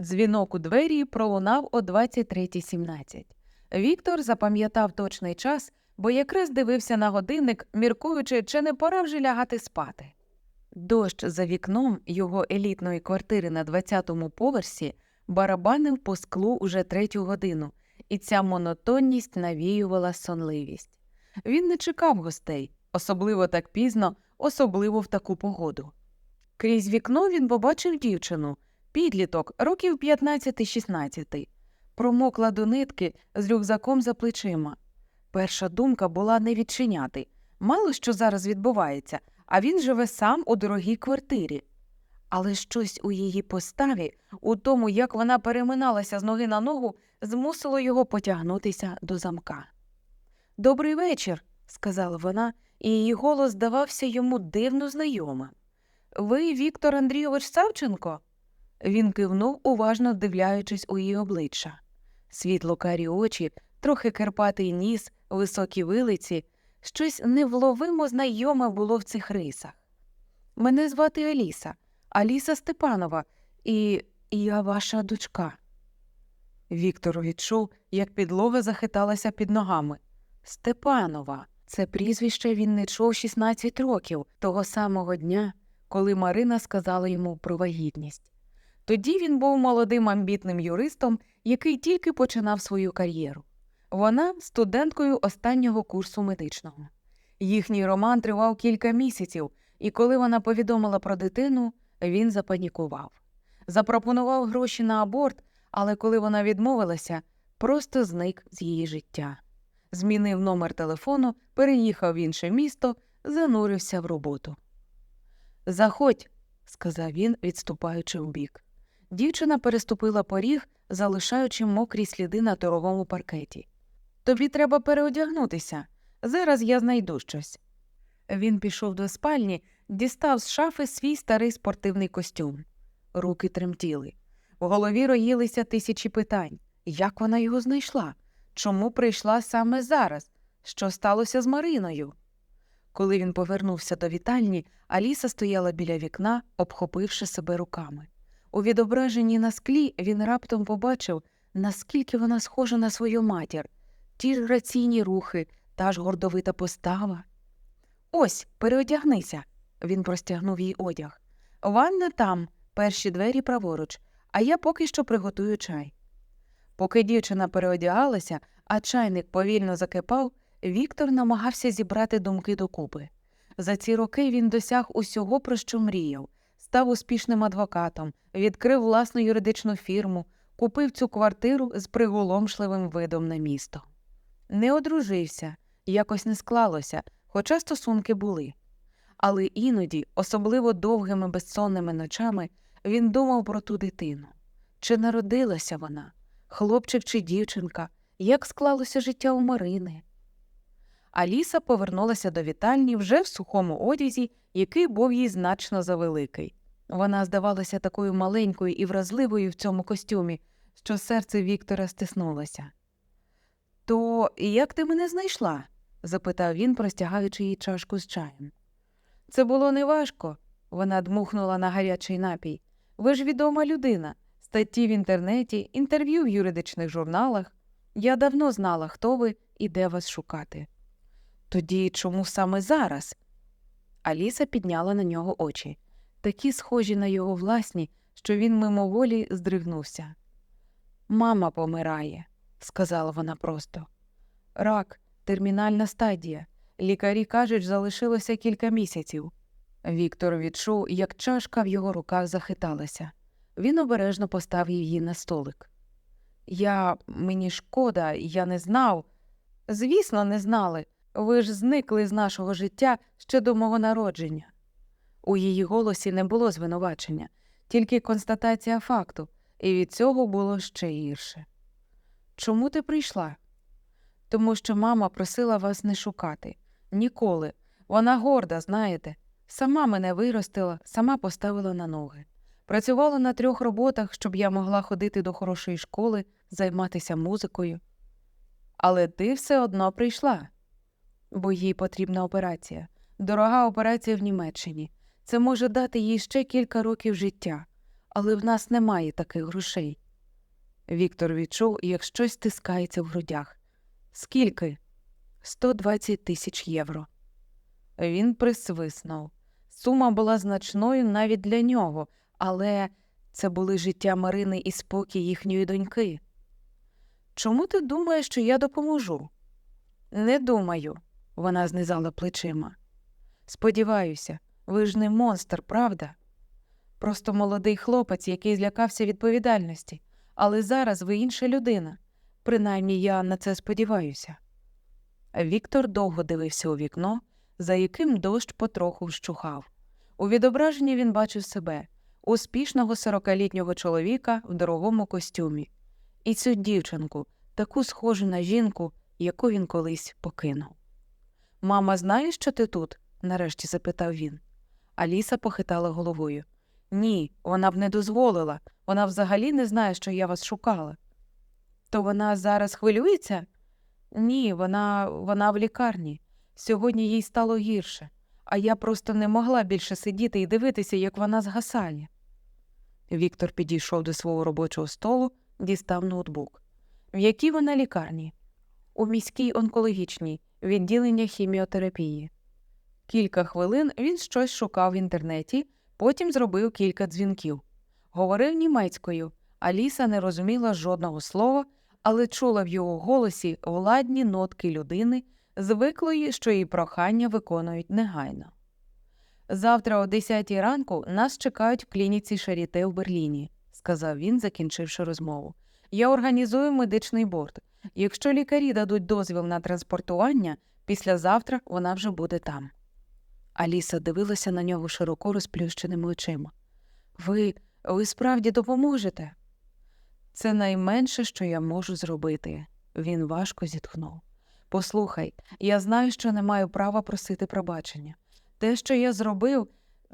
Дзвінок у двері пролунав о 23.17. Віктор запам'ятав точний час, бо якраз дивився на годинник, міркуючи, чи не пора вже лягати спати. Дощ за вікном його елітної квартири на 20-му поверсі барабанив по склу уже третю годину, і ця монотонність навіювала сонливість. Він не чекав гостей, особливо так пізно, особливо в таку погоду. Крізь вікно він побачив дівчину, підліток, років 15-16, промокла до нитки з рюкзаком за плечима. Перша думка була не відчиняти. Мало що зараз відбувається, а він живе сам у дорогій квартирі. Але щось у її поставі, у тому, як вона переминалася з ноги на ногу, змусило його потягнутися до замка. Добрий вечір, сказала вона, і її голос здавався йому дивно знайомим. Ви Віктор Андрійович Савченко? Він кивнув, уважно вдивляючись у її обличчя. Світло карі очі, трохи керпатий ніс, високі вилиці, щось невловимо знайоме було в цих рисах. Мене звати Аліса, Аліса Степанова, і я ваша дочка. Віктор відчув, як підлога захиталася під ногами. Степанова. Це прізвище він не чув 16 років, того самого дня, коли Марина сказала йому про вагітність. Тоді він був молодим амбітним юристом, який тільки починав свою кар'єру. Вона студенткою останнього курсу медичного. Їхній роман тривав кілька місяців, і коли вона повідомила про дитину, він запанікував. Запропонував гроші на аборт, але коли вона відмовилася, просто зник з її життя. Змінив номер телефону, переїхав в інше місто, занурився в роботу. Заходь, сказав він, відступаючи вбік. Дівчина переступила поріг, залишаючи мокрі сліди на торовому паркеті. Тобі треба переодягнутися. Зараз я знайду щось. Він пішов до спальні, дістав з шафи свій старий спортивний костюм. Руки тремтіли. В голові роїлися тисячі питань. Як вона його знайшла? Чому прийшла саме зараз? Що сталося з Мариною? Коли він повернувся до вітальні, Аліса стояла біля вікна, обхопивши себе руками. У відображенні на склі він раптом побачив, наскільки вона схожа на свою матір, ті ж граційні рухи, та ж гордовита постава. Ось, переодягнися. Він простягнув їй одяг. Ванна там, перші двері праворуч, а я поки що приготую чай. Поки дівчина переодягалася, а чайник повільно закипав, Віктор намагався зібрати думки докупи. За ці роки він досяг усього, про що мріяв, став успішним адвокатом, відкрив власну юридичну фірму, купив цю квартиру з приголомшливим видом на місто. Не одружився, якось не склалося, хоча стосунки були. Але іноді, особливо довгими безсонними ночами, він думав про ту дитину. Чи народилася вона, хлопчик чи дівчинка, як склалося життя у Марини? Аліса повернулася до вітальні вже в сухому одязі, який був їй значно завеликий. Вона здавалася такою маленькою і вразливою в цьому костюмі, що серце Віктора стиснулося. То як ти мене знайшла? запитав він, простягаючи їй чашку з чаєм. Це було неважко. Вона дмухнула на гарячий напій. Ви ж відома людина, статті в інтернеті, інтерв'ю в юридичних журналах. Я давно знала, хто ви і де вас шукати. Тоді чому саме зараз? Аліса підняла на нього очі, такі схожі на його власні, що він мимоволі здригнувся. Мама помирає, сказала вона просто. Рак, термінальна стадія. Лікарі кажуть, залишилося кілька місяців. Віктор відчув, як чашка в його руках захиталася. Він обережно поставив її на столик. Я мені шкода, я не знав. Звісно, не знали. Ви ж зникли з нашого життя ще до мого народження. У її голосі не було звинувачення, тільки констатація факту, і від цього було ще гірше. Чому ти прийшла? Тому що мама просила вас не шукати. Ніколи. Вона горда, знаєте. Сама мене виростила, сама поставила на ноги. Працювала на трьох роботах, щоб я могла ходити до хорошої школи, займатися музикою. Але ти все одно прийшла, бо їй потрібна операція. Дорога операція в Німеччині. Це може дати їй ще кілька років життя. але в нас немає таких грошей. Віктор відчув, як щось стискається в грудях. Скільки? 120 тисяч євро. Він присвиснув. Сума була значною навіть для нього, але це були життя Марини і спокій їхньої доньки. Чому ти думаєш, що я допоможу? Не думаю, вона знизала плечима. Сподіваюся, ви ж не монстр, правда? Просто молодий хлопець, який злякався відповідальності, але зараз ви інша людина. Принаймні я на це сподіваюся. Віктор довго дивився у вікно, за яким дощ потроху вщухав. У відображенні він бачив себе, успішного сорокалітнього чоловіка в дорогому костюмі, і цю дівчинку, таку схожу на жінку, яку він колись покинув. Мама знає, що ти тут? нарешті запитав він. Аліса похитала головою. Ні, вона б не дозволила. Вона взагалі не знає, що я вас шукала. То вона зараз хвилюється? Ні, вона, вона в лікарні. Сьогодні їй стало гірше, а я просто не могла більше сидіти і дивитися, як вона згасає. Віктор підійшов до свого робочого столу, дістав ноутбук. В якій вона лікарні? У міській онкологічній відділення хіміотерапії. Кілька хвилин він щось шукав в інтернеті, потім зробив кілька дзвінків. Говорив німецькою, Аліса не розуміла жодного слова, але чула в його голосі владні нотки людини, звиклої, що її прохання виконують негайно. Завтра о 10 ранку нас чекають в клініці Шаріте в Берліні, сказав він, закінчивши розмову. Я організую медичний борт. Якщо лікарі дадуть дозвіл на транспортування, післязавтра вона вже буде там. Аліса дивилася на нього широко розплющеними очима. Ви, ви справді допоможете? Це найменше, що я можу зробити. Він важко зітхнув. Послухай, я знаю, що не маю права просити пробачення. Те, що я зробив,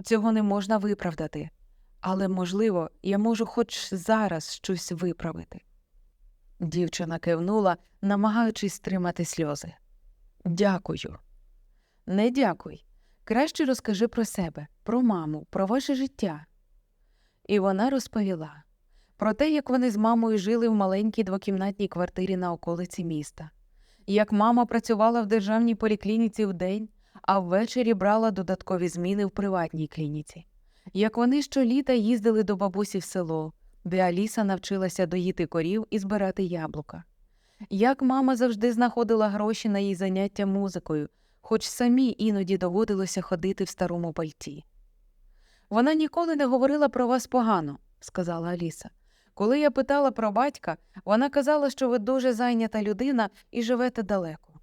цього не можна виправдати. Але, можливо, я можу хоч зараз щось виправити. Дівчина кивнула, намагаючись стримати сльози. Дякую. Не дякуй. Краще розкажи про себе, про маму, про ваше життя. І вона розповіла про те, як вони з мамою жили в маленькій двокімнатній квартирі на околиці міста, як мама працювала в державній поліклініці вдень, а ввечері брала додаткові зміни в приватній клініці, як вони щоліта їздили до бабусі в село, де Аліса навчилася доїти корів і збирати яблука, як мама завжди знаходила гроші на її заняття музикою, хоч самій іноді доводилося ходити в старому пальті. Вона ніколи не говорила про вас погано, сказала Аліса. Коли я питала про батька, вона казала, що ви дуже зайнята людина і живете далеко.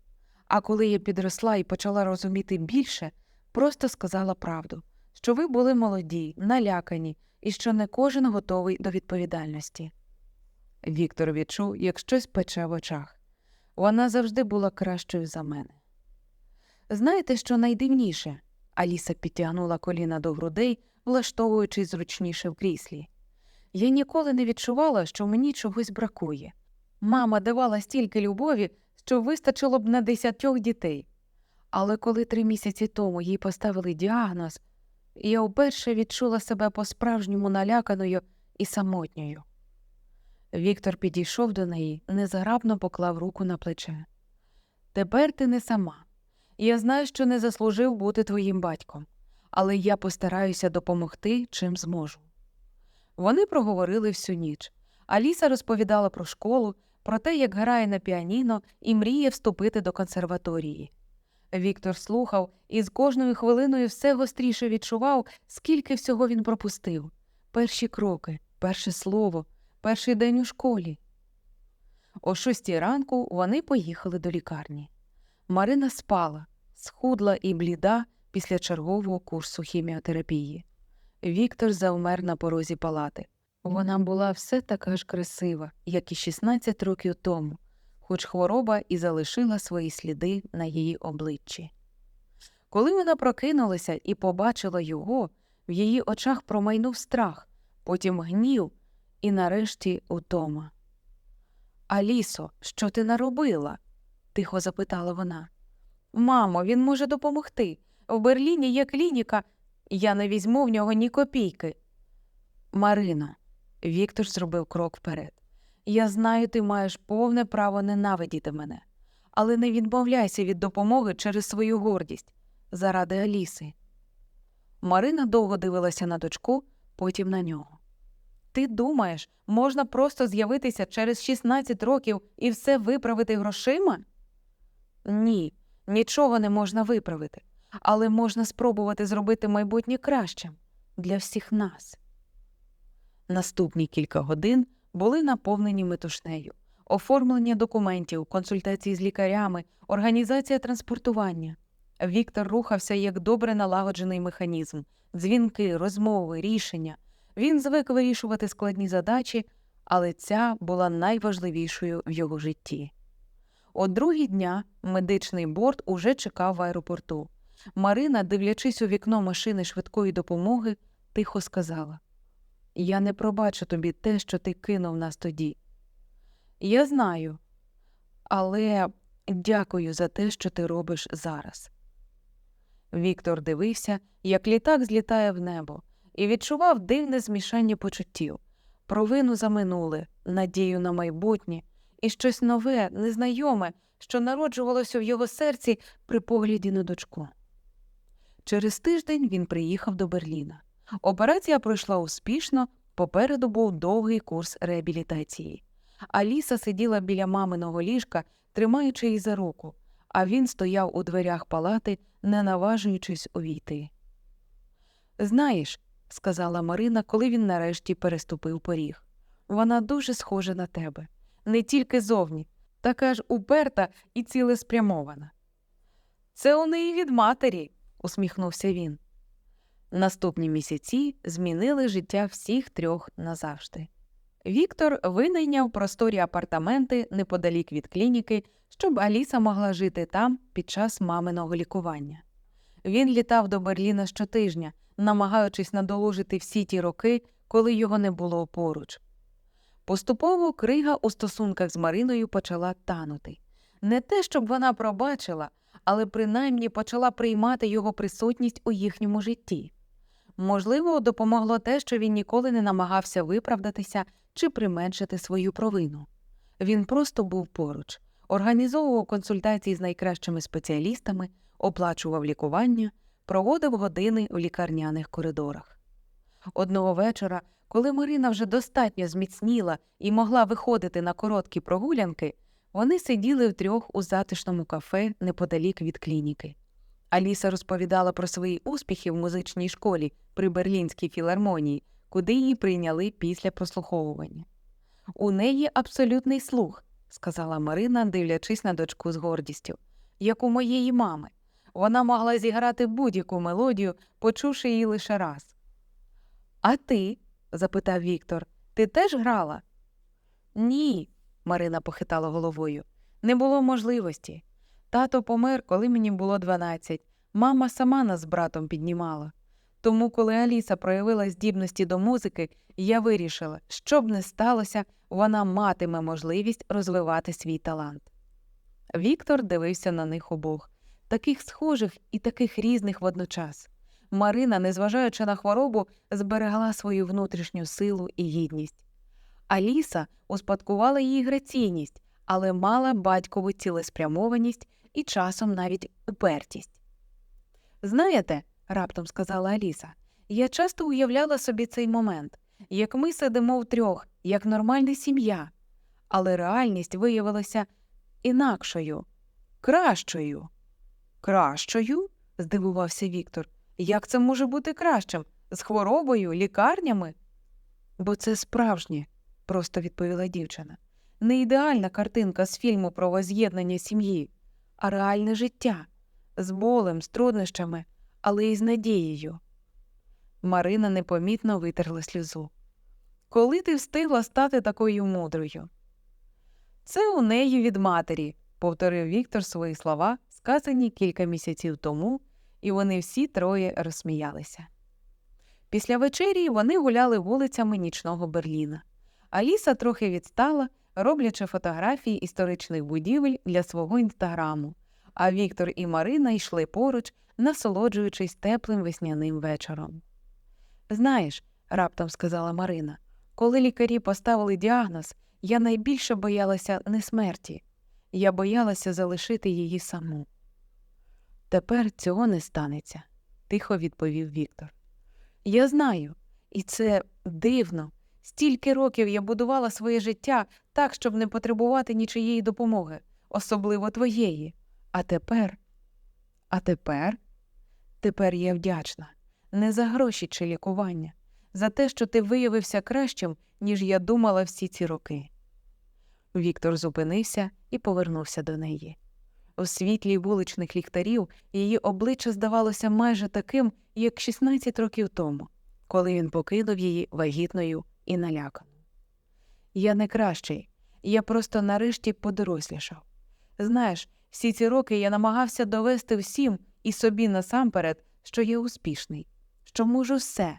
А коли я підросла і почала розуміти більше, просто сказала правду, що ви були молоді, налякані і що не кожен готовий до відповідальності. Віктор відчув, як щось пече в очах. Вона завжди була кращою за мене. Знаєте, що найдивніше? Аліса підтягнула коліна до грудей, влаштовуючись зручніше в кріслі. Я ніколи не відчувала, що мені чогось бракує. Мама давала стільки любові, що вистачило б на десятьох дітей. Але коли три місяці тому їй поставили діагноз, я вперше відчула себе по-справжньому наляканою і самотньою. Віктор підійшов до неї, незаграбно поклав руку на плече. Тепер ти не сама. Я знаю, що не заслужив бути твоїм батьком, але я постараюся допомогти, чим зможу. Вони проговорили всю ніч. Аліса розповідала про школу, про те, як грає на піаніно і мріє вступити до консерваторії. Віктор слухав і з кожною хвилиною все гостріше відчував, скільки всього він пропустив перші кроки, перше слово, перший день у школі. О шостій ранку вони поїхали до лікарні. Марина спала, схудла і бліда після чергового курсу хіміотерапії. Віктор завмер на порозі палати. Вона була все така ж красива, як і 16 років тому, хоч хвороба і залишила свої сліди на її обличчі. Коли вона прокинулася і побачила його, в її очах промайнув страх, потім гнів і нарешті утома. Алісо, що ти наробила? Тихо запитала вона. Мамо, він може допомогти. В Берліні є клініка, я не візьму в нього ні копійки. Марино, Віктор зробив крок вперед. Я знаю, ти маєш повне право ненавидіти мене, але не відмовляйся від допомоги через свою гордість заради Аліси. Марина довго дивилася на дочку, потім на нього. Ти думаєш, можна просто з'явитися через 16 років і все виправити грошима? Ні, нічого не можна виправити, але можна спробувати зробити майбутнє кращим для всіх нас. Наступні кілька годин були наповнені метушнею, оформлення документів, консультації з лікарями, організація транспортування. Віктор рухався як добре налагоджений механізм, дзвінки, розмови, рішення. Він звик вирішувати складні задачі, але ця була найважливішою в його житті. О другій дня медичний борт уже чекав в аеропорту. Марина, дивлячись у вікно машини швидкої допомоги, тихо сказала Я не пробачу тобі те, що ти кинув нас тоді. Я знаю, але дякую за те, що ти робиш зараз. Віктор дивився, як літак злітає в небо, і відчував дивне змішання почуттів провину за минуле, надію на майбутнє і щось нове, незнайоме, що народжувалося в його серці при погляді на дочку. Через тиждень він приїхав до Берліна. Операція пройшла успішно, попереду був довгий курс реабілітації. Аліса сиділа біля маминого ліжка, тримаючи її за руку, а він стояв у дверях палати, не наважуючись увійти. Знаєш, сказала Марина, коли він нарешті переступив поріг. Вона дуже схожа на тебе, не тільки зовні, така ж уперта і цілеспрямована. Це у неї від матері, усміхнувся він. Наступні місяці змінили життя всіх трьох назавжди. Віктор винайняв просторі апартаменти неподалік від клініки, щоб Аліса могла жити там під час маминого лікування. Він літав до Берліна щотижня, намагаючись надолужити всі ті роки, коли його не було поруч. Поступово крига у стосунках з Мариною почала танути. Не те, щоб вона пробачила, але принаймні почала приймати його присутність у їхньому житті. Можливо, допомогло те, що він ніколи не намагався виправдатися чи применшити свою провину. Він просто був поруч, організовував консультації з найкращими спеціалістами, оплачував лікування, проводив години у лікарняних коридорах. Одного вечора, коли Марина вже достатньо зміцніла і могла виходити на короткі прогулянки, вони сиділи втрьох у затишному кафе неподалік від клініки. Аліса розповідала про свої успіхи в музичній школі при Берлінській філармонії, куди її прийняли після прослуховування. У неї абсолютний слух, сказала Марина, дивлячись на дочку з гордістю, як у моєї мами. Вона могла зіграти будь-яку мелодію, почувши її лише раз. А ти? Запитав Віктор, ти теж грала? Ні, Марина похитала головою. Не було можливості. Тато помер, коли мені було 12. Мама сама нас з братом піднімала. Тому, коли Аліса проявила здібності до музики, я вирішила, що б не сталося, вона матиме можливість розвивати свій талант. Віктор дивився на них обох, таких схожих і таких різних водночас. Марина, незважаючи на хворобу, зберегла свою внутрішню силу і гідність. Аліса успадкувала її граційність, але мала батькову цілеспрямованість і часом навіть упертість. Знаєте, раптом сказала Аліса, я часто уявляла собі цей момент, як ми сидимо втрьох, як нормальна сім'я, але реальність виявилася інакшою, кращою. Кращою? здивувався Віктор. Як це може бути кращим? З хворобою, лікарнями? Бо це справжнє, просто відповіла дівчина. Не ідеальна картинка з фільму про воз'єднання сім'ї, а реальне життя з болем, з труднощами, але й з надією. Марина непомітно витерла сльозу. Коли ти встигла стати такою мудрою? Це у неї від матері, повторив Віктор свої слова, сказані кілька місяців тому, і вони всі троє розсміялися. Після вечері вони гуляли вулицями нічного Берліна. Аліса трохи відстала, роблячи фотографії історичних будівель для свого інстаграму, а Віктор і Марина йшли поруч, насолоджуючись теплим весняним вечором. Знаєш, раптом сказала Марина. Коли лікарі поставили діагноз, я найбільше боялася не смерті, я боялася залишити її саму. Тепер цього не станеться, тихо відповів Віктор. Я знаю, і це дивно. Стільки років я будувала своє життя так, щоб не потребувати нічиєї допомоги, особливо твоєї. А тепер. А тепер? Тепер я вдячна не за гроші чи лікування, за те, що ти виявився кращим, ніж я думала всі ці роки. Віктор зупинився і повернувся до неї. У світлі вуличних ліхтарів її обличчя здавалося майже таким, як 16 років тому, коли він покинув її вагітною і наляканою. Я не кращий, я просто нарешті подорослішав. Знаєш, всі ці роки я намагався довести всім і собі насамперед, що я успішний, що можу все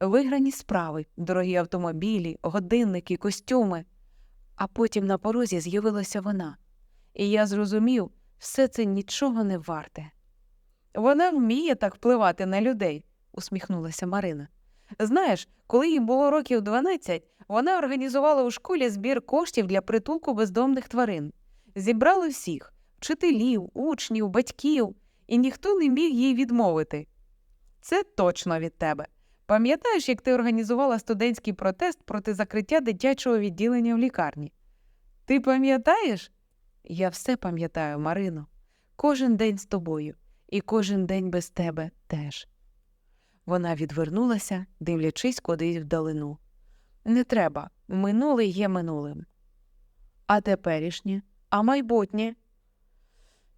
виграні справи, дорогі автомобілі, годинники, костюми. А потім на порозі з'явилася вона, і я зрозумів, все це нічого не варте. Вона вміє так впливати на людей, усміхнулася Марина. Знаєш, коли їй було років 12, вона організувала у школі збір коштів для притулку бездомних тварин. Зібрали всіх вчителів, учнів, батьків, і ніхто не міг їй відмовити. Це точно від тебе. Пам'ятаєш, як ти організувала студентський протест проти закриття дитячого відділення в лікарні? Ти пам'ятаєш? Я все пам'ятаю, Марино. Кожен день з тобою, і кожен день без тебе теж. Вона відвернулася, дивлячись кудись вдалину. Не треба, минуле є минулим. А теперішнє, а майбутнє?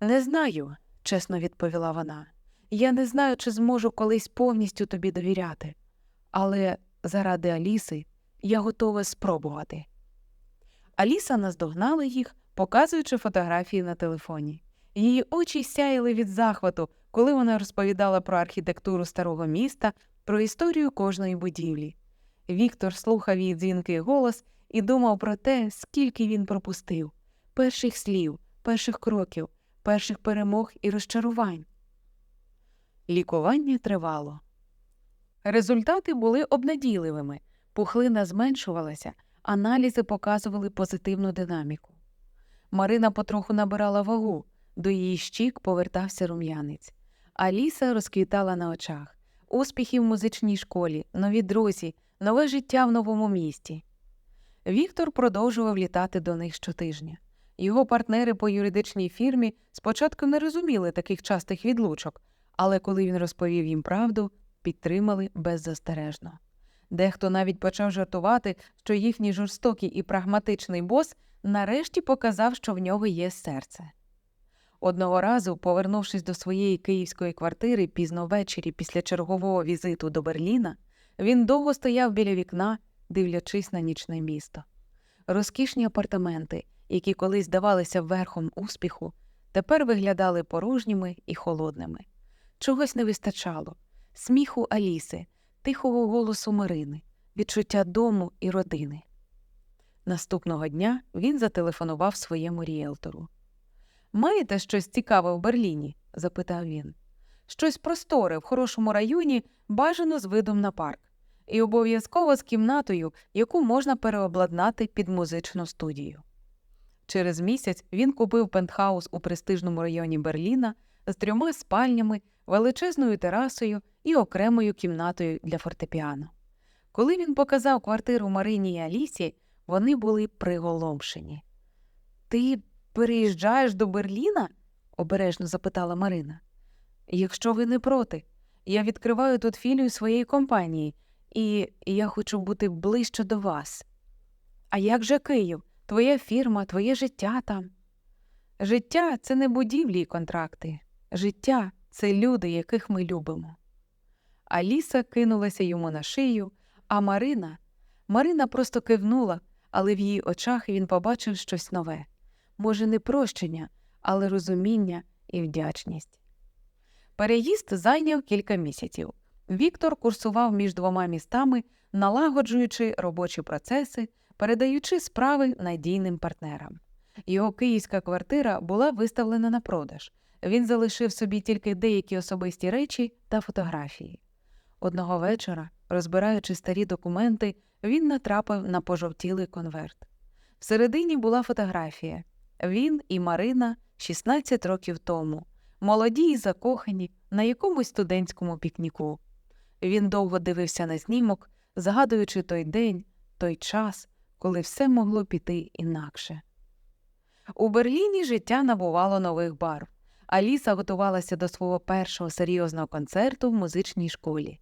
Не знаю, чесно відповіла вона. Я не знаю, чи зможу колись повністю тобі довіряти, але заради Аліси я готова спробувати. Аліса наздогнала їх, показуючи фотографії на телефоні. Її очі сяяли від захвату, коли вона розповідала про архітектуру старого міста, про історію кожної будівлі. Віктор слухав її дзвінкий голос і думав про те, скільки він пропустив перших слів, перших кроків, перших перемог і розчарувань. Лікування тривало. Результати були обнадійливими, пухлина зменшувалася, аналізи показували позитивну динаміку. Марина потроху набирала вагу, до її щік повертався рум'янець. Аліса розквітала на очах. Успіхи в музичній школі, нові друзі, нове життя в новому місті. Віктор продовжував літати до них щотижня. Його партнери по юридичній фірмі спочатку не розуміли таких частих відлучок, але коли він розповів їм правду, підтримали беззастережно. Дехто навіть почав жартувати, що їхній жорстокий і прагматичний бос нарешті показав, що в нього є серце. Одного разу, повернувшись до своєї київської квартири пізно ввечері після чергового візиту до Берліна, він довго стояв біля вікна, дивлячись на нічне місто. Розкішні апартаменти, які колись здавалися верхом успіху, тепер виглядали порожніми і холодними. Чогось не вистачало сміху Аліси, тихого голосу Марини, відчуття дому і родини. Наступного дня він зателефонував своєму ріелтору. Маєте щось цікаве в Берліні? запитав він. Щось просторе в хорошому районі, бажано з видом на парк, і обов'язково з кімнатою, яку можна переобладнати під музичну студію. Через місяць він купив пентхаус у престижному районі Берліна з трьома спальнями, величезною терасою і окремою кімнатою для фортепіано. Коли він показав квартиру Марині і Алісі, вони були приголомшені. Ти переїжджаєш до Берліна? обережно запитала Марина. Якщо ви не проти, я відкриваю тут філію своєї компанії, і я хочу бути ближче до вас. А як же Київ? Твоя фірма, твоє життя там. Життя це не будівлі й контракти. Життя це люди, яких ми любимо. Аліса кинулася йому на шию, а Марина Марина просто кивнула, але в її очах він побачив щось нове може, не прощення, але розуміння і вдячність. Переїзд зайняв кілька місяців. Віктор курсував між двома містами, налагоджуючи робочі процеси, передаючи справи надійним партнерам. Його київська квартира була виставлена на продаж. Він залишив собі тільки деякі особисті речі та фотографії. Одного вечора, Розбираючи старі документи, він натрапив на пожовтілий конверт. Всередині була фотографія. Він і Марина 16 років тому, молоді і закохані на якомусь студентському пікніку. Він довго дивився на знімок, згадуючи той день, той час, коли все могло піти інакше. У Берліні життя набувало нових барв. Аліса готувалася до свого першого серйозного концерту в музичній школі.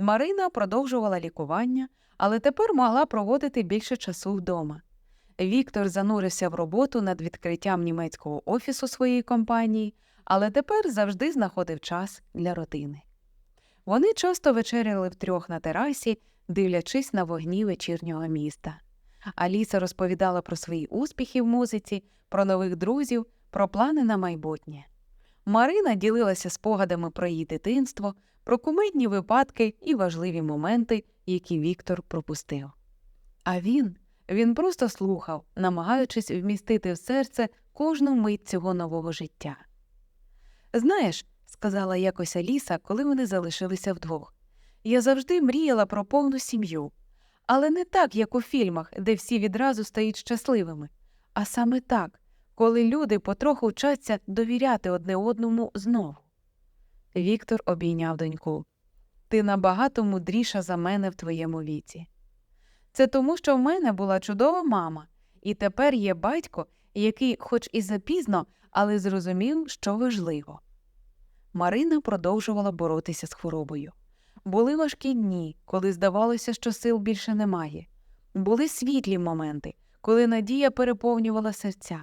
Марина продовжувала лікування, але тепер могла проводити більше часу вдома. Віктор занурився в роботу над відкриттям німецького офісу своєї компанії, але тепер завжди знаходив час для родини. Вони часто вечеряли втрьох на терасі, дивлячись на вогні вечірнього міста. Аліса розповідала про свої успіхи в музиці, про нових друзів, про плани на майбутнє. Марина ділилася спогадами про її дитинство, про кумедні випадки і важливі моменти, які Віктор пропустив. А він, він просто слухав, намагаючись вмістити в серце кожну мить цього нового життя. Знаєш, сказала якось Аліса, коли вони залишилися вдвох, я завжди мріяла про повну сім'ю, але не так, як у фільмах, де всі відразу стають щасливими, а саме так, коли люди потроху вчаться довіряти одне одному знову. Віктор обійняв доньку. Ти набагато мудріша за мене в твоєму віці. Це тому, що в мене була чудова мама, і тепер є батько, який, хоч і запізно, але зрозумів, що важливо. Марина продовжувала боротися з хворобою. Були важкі дні, коли здавалося, що сил більше немає. Були світлі моменти, коли надія переповнювала серця.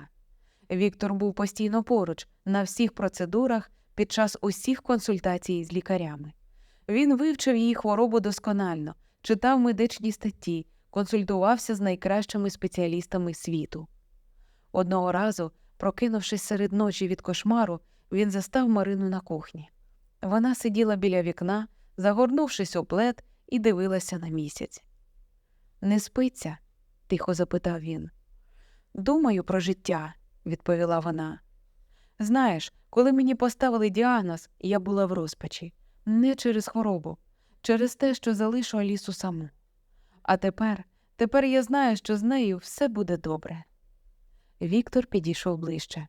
Віктор був постійно поруч, на всіх процедурах, під час усіх консультацій з лікарями. Він вивчив її хворобу досконально, читав медичні статті, консультувався з найкращими спеціалістами світу. Одного разу, прокинувшись серед ночі від кошмару, він застав Марину на кухні. Вона сиділа біля вікна, загорнувшись у плед, і дивилася на місяць. Не спиться? тихо запитав він. Думаю про життя, відповіла вона. Знаєш, коли мені поставили діагноз, я була в розпачі, не через хворобу, через те, що залишу Алісу саму. А тепер, тепер я знаю, що з нею все буде добре. Віктор підійшов ближче.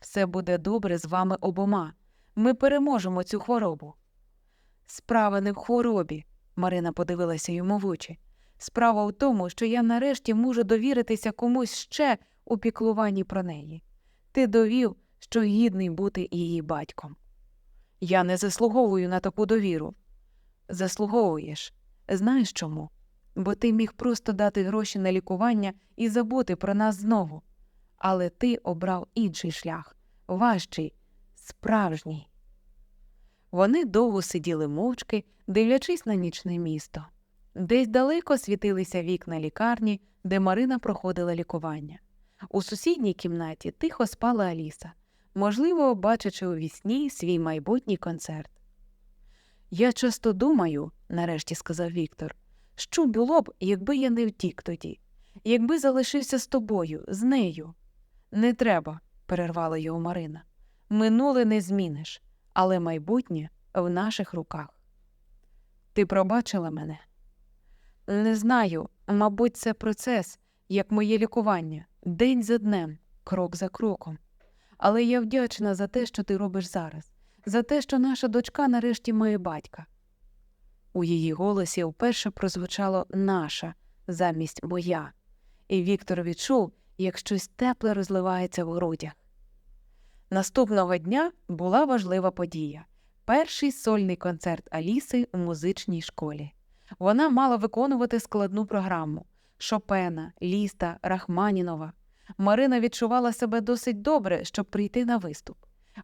Все буде добре з вами обома. Ми переможемо цю хворобу. Справа не в хворобі, Марина подивилася йому в очі. Справа в тому, що я нарешті можу довіритися комусь ще у піклуванні про неї. Ти довів, що гідний бути її батьком. Я не заслуговую на таку довіру. Заслуговуєш. Знаєш чому? Бо ти міг просто дати гроші на лікування і забути про нас знову. Але ти обрав інший шлях, важчий, справжній. Вони довго сиділи мовчки, дивлячись на нічне місто. Десь далеко світилися вікна лікарні, де Марина проходила лікування. У сусідній кімнаті тихо спала Аліса, можливо, бачачи у вісні свій майбутній концерт. Я часто думаю, нарешті сказав Віктор, що було б, якби я не втік тоді, якби залишився з тобою, з нею. Не треба, перервала його Марина. Минуле не зміниш, але майбутнє в наших руках. Ти пробачила мене? Не знаю, мабуть, це процес, як моє лікування, день за днем, крок за кроком. Але я вдячна за те, що ти робиш зараз, за те, що наша дочка нарешті має батька. У її голосі вперше прозвучало наша замість моя, і Віктор відчув, як щось тепле розливається в грудях. Наступного дня була важлива подія перший сольний концерт Аліси у музичній школі. Вона мала виконувати складну програму Шопена, Ліста, Рахманінова. Марина відчувала себе досить добре, щоб прийти на виступ.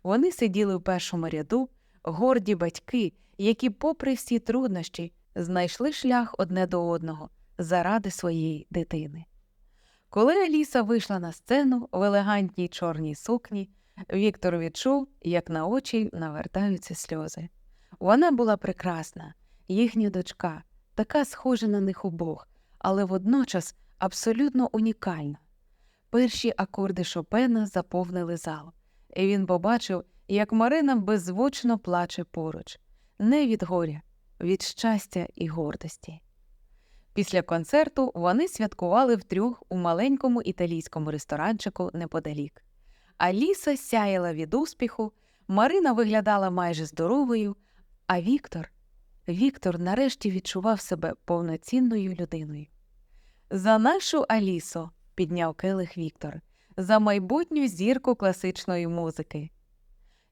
Вони сиділи в першому ряду, горді батьки, які, попри всі труднощі, знайшли шлях одне до одного заради своєї дитини. Коли Аліса вийшла на сцену в елегантній чорній сукні, Віктор відчув, як на очі навертаються сльози. Вона була прекрасна, їхня дочка, така схожа на них обох, але водночас абсолютно унікальна. Перші акорди Шопена заповнили зал, і він побачив, як Марина беззвучно плаче поруч, не від горя, від щастя і гордості. Після концерту вони святкували втрьох у маленькому італійському ресторанчику неподалік. Аліса сяяла від успіху, Марина виглядала майже здоровою, а Віктор Віктор нарешті відчував себе повноцінною людиною. За нашу Алісо, підняв келих Віктор, за майбутню зірку класичної музики.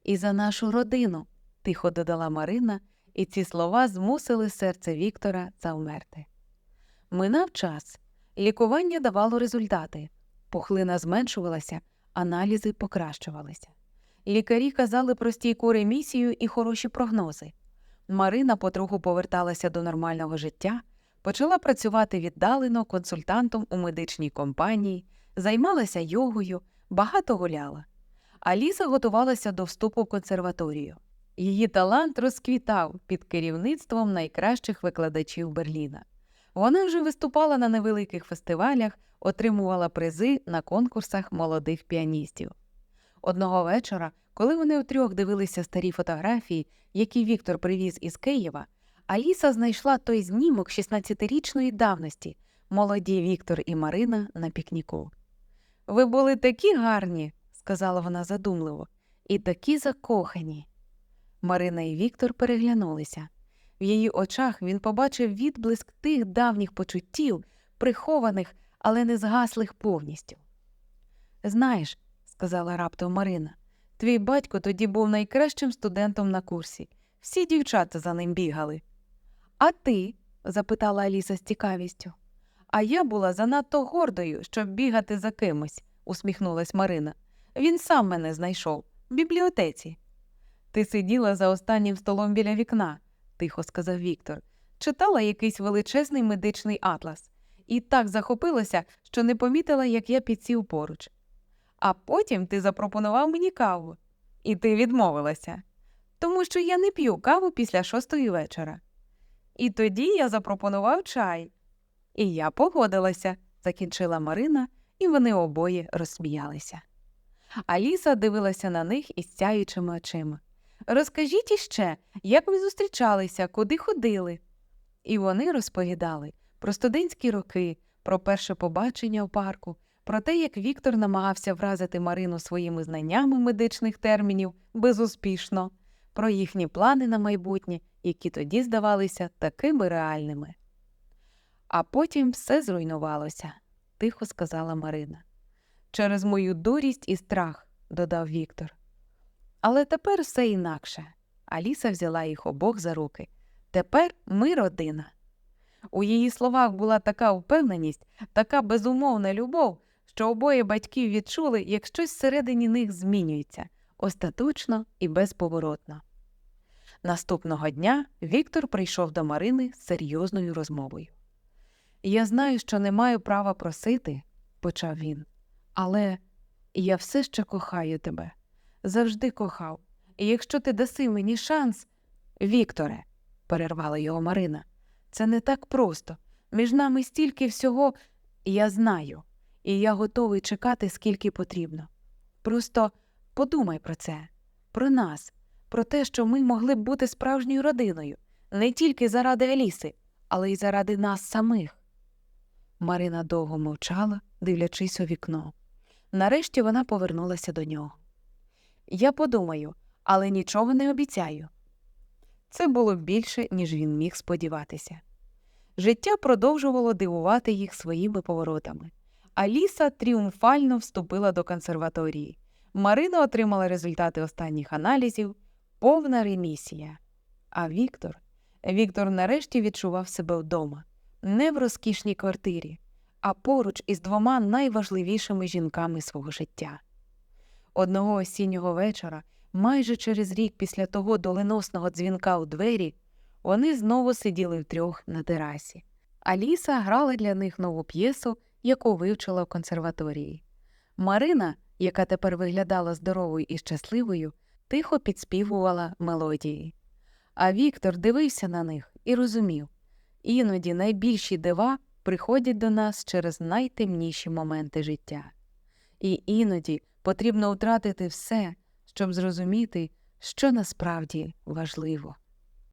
І за нашу родину, тихо додала Марина, і ці слова змусили серце Віктора завмерти. Минав час, лікування давало результати, пухлина зменшувалася, аналізи покращувалися. Лікарі казали про стійку ремісію і хороші прогнози. Марина потроху поверталася до нормального життя, почала працювати віддалено консультантом у медичній компанії, займалася йогою, багато гуляла. Аліса готувалася до вступу в консерваторію. Її талант розквітав під керівництвом найкращих викладачів Берліна. Вона вже виступала на невеликих фестивалях, отримувала призи на конкурсах молодих піаністів. Одного вечора, коли вони втрьох дивилися старі фотографії, які Віктор привіз із Києва, Аліса знайшла той знімок 16-річної давності, молоді Віктор і Марина на пікніку. Ви були такі гарні, сказала вона задумливо, і такі закохані. Марина і Віктор переглянулися. В її очах він побачив відблиск тих давніх почуттів, прихованих, але не згаслих повністю. Знаєш, сказала раптом Марина, твій батько тоді був найкращим студентом на курсі. Всі дівчата за ним бігали. А ти? запитала Аліса з цікавістю. А я була занадто гордою, щоб бігати за кимось, усміхнулась Марина. Він сам мене знайшов в бібліотеці. Ти сиділа за останнім столом біля вікна, тихо сказав Віктор, читала якийсь величезний медичний атлас і так захопилася, що не помітила, як я підсів поруч. А потім ти запропонував мені каву, і ти відмовилася, тому що я не п'ю каву після шостої вечора. І тоді я запропонував чай. І я погодилася, закінчила Марина, і вони обоє розсміялися. Аліса дивилася на них із сяючими очима. Розкажіть іще, як ви зустрічалися, куди ходили? І вони розповідали про студентські роки, про перше побачення в парку, про те, як Віктор намагався вразити Марину своїми знаннями медичних термінів безуспішно, про їхні плани на майбутнє, які тоді здавалися такими реальними. А потім все зруйнувалося, тихо сказала Марина. Через мою дурість і страх, додав Віктор. Але тепер все інакше. Аліса взяла їх обох за руки. Тепер ми родина. У її словах була така впевненість, така безумовна любов, що обоє батьків відчули, як щось всередині них змінюється остаточно і безповоротно. Наступного дня Віктор прийшов до Марини з серйозною розмовою. Я знаю, що не маю права просити, почав він, але я все ще кохаю тебе, завжди кохав. І якщо ти даси мені шанс, Вікторе, перервала його Марина, це не так просто. Між нами стільки всього я знаю, і я готовий чекати, скільки потрібно. Просто подумай про це, про нас, про те, що ми могли б бути справжньою родиною, не тільки заради Аліси, але й заради нас самих. Марина довго мовчала, дивлячись у вікно. Нарешті вона повернулася до нього. Я подумаю, але нічого не обіцяю. Це було більше, ніж він міг сподіватися. Життя продовжувало дивувати їх своїми поворотами. Аліса тріумфально вступила до консерваторії. Марина отримала результати останніх аналізів, повна ремісія. А Віктор Віктор нарешті відчував себе вдома, не в розкішній квартирі, а поруч із двома найважливішими жінками свого життя. Одного осіннього вечора, майже через рік після того доленосного дзвінка у двері, вони знову сиділи втрьох на терасі. Аліса грала для них нову п'єсу, яку вивчила в консерваторії. Марина, яка тепер виглядала здоровою і щасливою, тихо підспівувала мелодії. А Віктор дивився на них і розумів іноді найбільші дива приходять до нас через найтемніші моменти життя. І іноді потрібно втратити все, щоб зрозуміти, що насправді важливо.